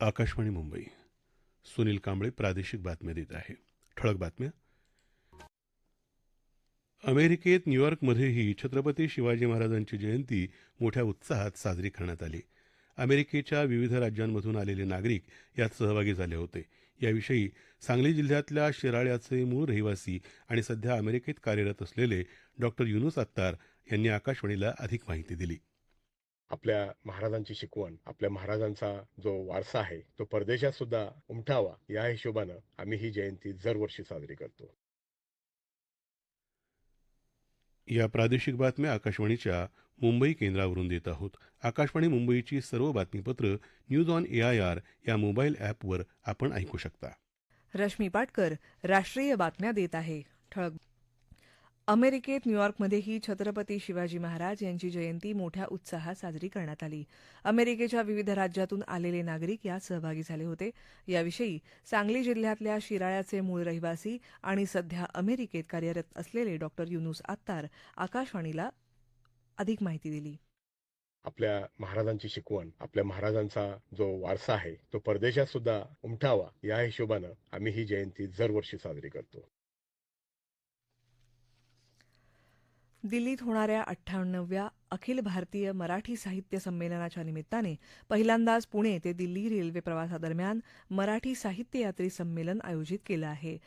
आकाशवाणी मुंबई. सुनील कांबळे प्रादेशिक बातम्या देत आहे. ठळक बातम्या. अमेरिकेत न्यूयॉर्कमध्येही छत्रपती शिवाजी महाराजांची जयंती मोठ्या उत्साहात साजरी करण्यात आली. अमेरिकेच्या विविध राज्यांमधून आलेले नागरिक यात सहभागी झाले होते. याविषयी सांगली जिल्ह्यातल्या शिराळ्याचे मूळ रहिवासी आणि सध्या अमेरिकेत कार्यरत असलेले डॉक्टर युनुस अत्तार यांनी आकाशवाणीला अधिक माहिती दिली. आपल्या महाराजांची शिकवण आपल्या महाराजांचा जो वारसा आहे तो परदेशात सुद्धा उमठावा या हिशोबानं आम्ही ही जयंती दरवर्षी साजरी करतो. या प्रादेशिक बातम्या आकाशवाणीच्या मुंबई केंद्रावरून देत आहोत. आकाशवाणी मुंबईची सर्व बातमीपत्र न्यूज ऑन एआयआर या मोबाईल ॲपवर आपण ऐकू शकता. रश्मी पाटकर राष्ट्रीय बातम्या देत आहे. ठळक अमेरिकेत न्यूयॉर्कमध्येही छत्रपती शिवाजी महाराज यांची जयंती मोठ्या उत्साहात साजरी करण्यात आली. अमेरिकेच्या विविध राज्यातून आलेले नागरिक यात सहभागी झाले होते. याविषयी सांगली जिल्ह्यातल्या शिराळ्याचे मूळ रहिवासी आणि सध्या अमेरिकेत कार्यरत असलेले डॉक्टर युनुस आत्तार आकाशवाणीला अधिक माहिती दिली. आपल्या महाराजांची शिकवण आपल्या महाराजांचा जो वारसा आहे तो परदेशात सुद्धा उमठावा या हिशोबानं आम्ही ही जयंती दरवर्षी साजरी करतो. दिल्लीत होणाऱ्या अठ्ठ्याण्णव्या अखिल भारतीय मराठी साहित्य संमेलनाच्या निमित्ताने पहिल्यांदाच पुणे ते दिल्ली रेल्वे प्रवासादरम्यान मराठी साहित्य यात्री संमेलन आयोजित केलं आहे.